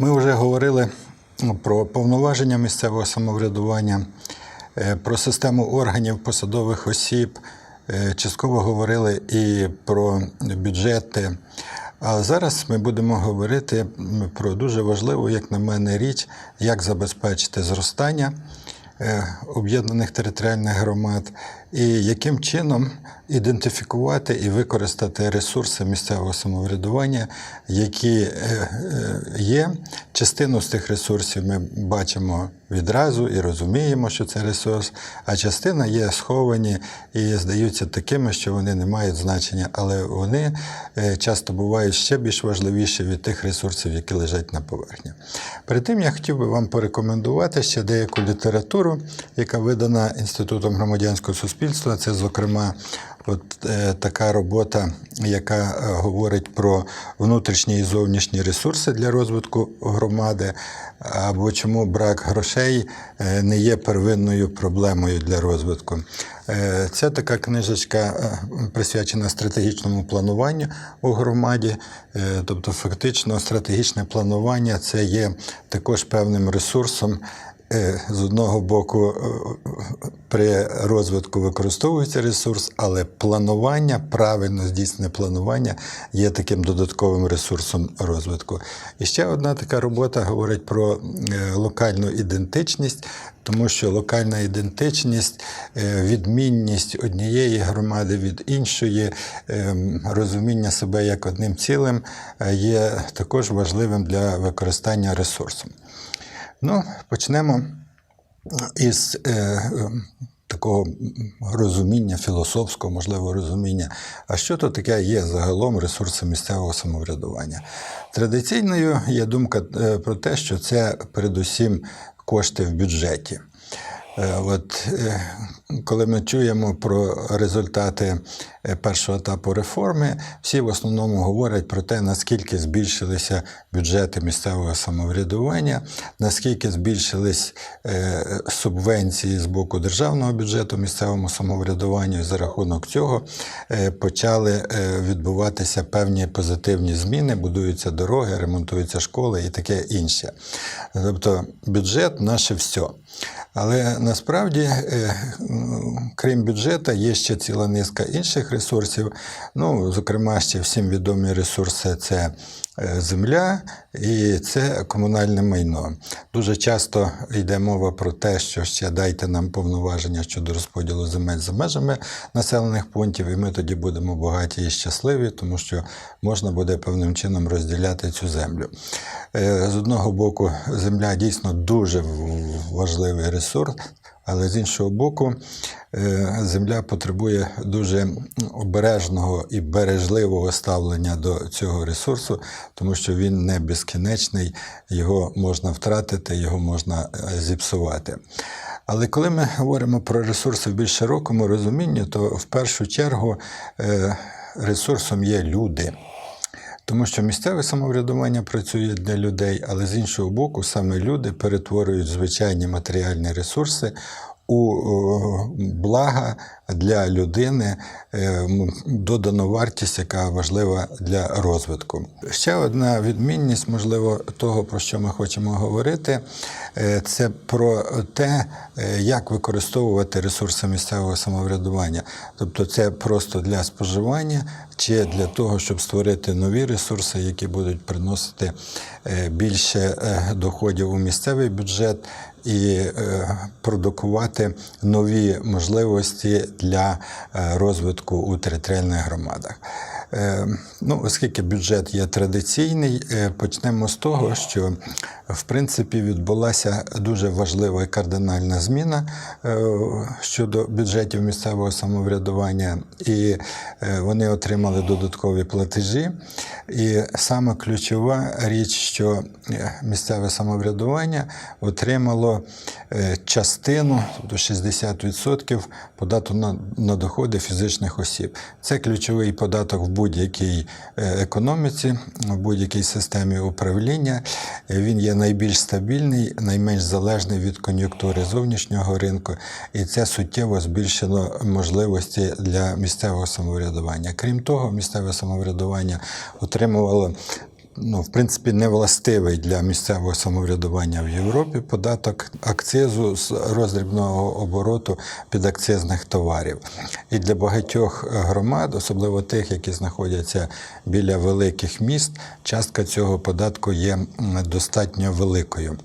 Ми вже говорили ну, про повноваження місцевого самоврядування, е, про систему органів посадових осіб, е, частково говорили і про бюджети. А зараз ми будемо говорити про дуже важливу, як на мене, річ, як забезпечити зростання е, об'єднаних територіальних громад і яким чином ідентифікувати і використати ресурси місцевого самоврядування, які е, е, є. Частину з тих ресурсів ми бачимо відразу і розуміємо, що це ресурс, а частина є сховані і здаються такими, що вони не мають значення, але вони е, часто бувають ще більш важливіші від тих ресурсів, які лежать на поверхні. Перед тим я хотів би вам порекомендувати ще деяку літературу, яка видана Інститутом громадянського суспільства. Це, зокрема, От е, така робота, яка е, говорить про внутрішні і зовнішні ресурси для розвитку громади, або чому брак грошей е, не є первинною проблемою для розвитку. Це така книжечка е, присвячена стратегічному плануванню у громаді. Тобто, фактично, стратегічне планування це є також певним ресурсом. Е, З одного боку, е, при розвитку використовується ресурс, але планування, правильно здійснене планування є таким додатковим ресурсом розвитку. І ще одна така робота говорить про е, локальну ідентичність, тому що локальна ідентичність, відмінність однієї громади від іншої, розуміння себе як одним цілим є також важливим для використання ресурсу. Ну, почнемо із е, е, такого розуміння, філософського, можливо, розуміння. А що то таке є загалом ресурси місцевого самоврядування? Традиційною є думка е, про те, що це передусім кошти в бюджеті. Е, От е, коли ми чуємо про результати е, першого етапу реформи, всі в основному говорять про те, наскільки збільшилися бюджети місцевого самоврядування, наскільки збільшились субвенції з боку державного бюджету місцевому самоврядуванню, і за рахунок цього почали відбуватися певні позитивні зміни, будуються дороги, ремонтуються школи і таке інше. Тобто бюджет наше все. Але насправді, е, крім бюджету, є ще ціла низка інших ресурсів. Ну, зокрема, ще всім відомі ресурси це земля і це комунальне майно. Дуже часто йде мова про те, що ще дайте нам повноваження щодо розподілу земель за межами населених пунктів, і ми тоді будемо багаті і щасливі, тому що можна буде певним чином розділяти цю землю. Е, З одного боку, земля дійсно дуже важливий ресурс, але з іншого боку, е, земля потребує дуже обережного і бережливого ставлення до цього ресурсу, тому що він не безкінечний, його можна втратити, його можна е, зіпсувати. Але коли ми говоримо про ресурси в більш широкому розумінні, то в першу чергу е, ресурсом є люди. Тому що місцеве самоврядування працює для людей, але з іншого боку, саме люди перетворюють звичайні матеріальні ресурси у блага для людини, е, додану вартість, яка важлива для розвитку. Ще одна відмінність, можливо, того, про що ми хочемо говорити, е, це про те, е, як використовувати ресурси місцевого самоврядування. Тобто, це просто для споживання чи для того, щоб створити нові ресурси, які будуть приносити е, більше е, доходів у місцевий бюджет і е, продукувати нові можливості для е, розвитку у територіальних громадах. Е, Ну, оскільки бюджет є традиційний, почнемо з того, що в принципі відбулася дуже важлива і кардинальна зміна щодо бюджетів місцевого самоврядування, і вони отримали додаткові платежі. І саме ключова річ, що місцеве самоврядування отримало е, частину, тобто 60% податку на, на доходи фізичних осіб. Це ключовий податок в будь-якій е, економіці, в будь-якій системі управління. Е, Він є найбільш стабільний, найменш залежний від кон'юнктури зовнішнього ринку, і це суттєво збільшило можливості для місцевого самоврядування. Крім того, місцеве самоврядування отримувало ну, в принципі, не властивий для місцевого самоврядування в Європі податок акцизу з роздрібного обороту підакцизних товарів. І для багатьох громад, особливо тих, які знаходяться біля великих міст, частка цього податку є достатньо великою.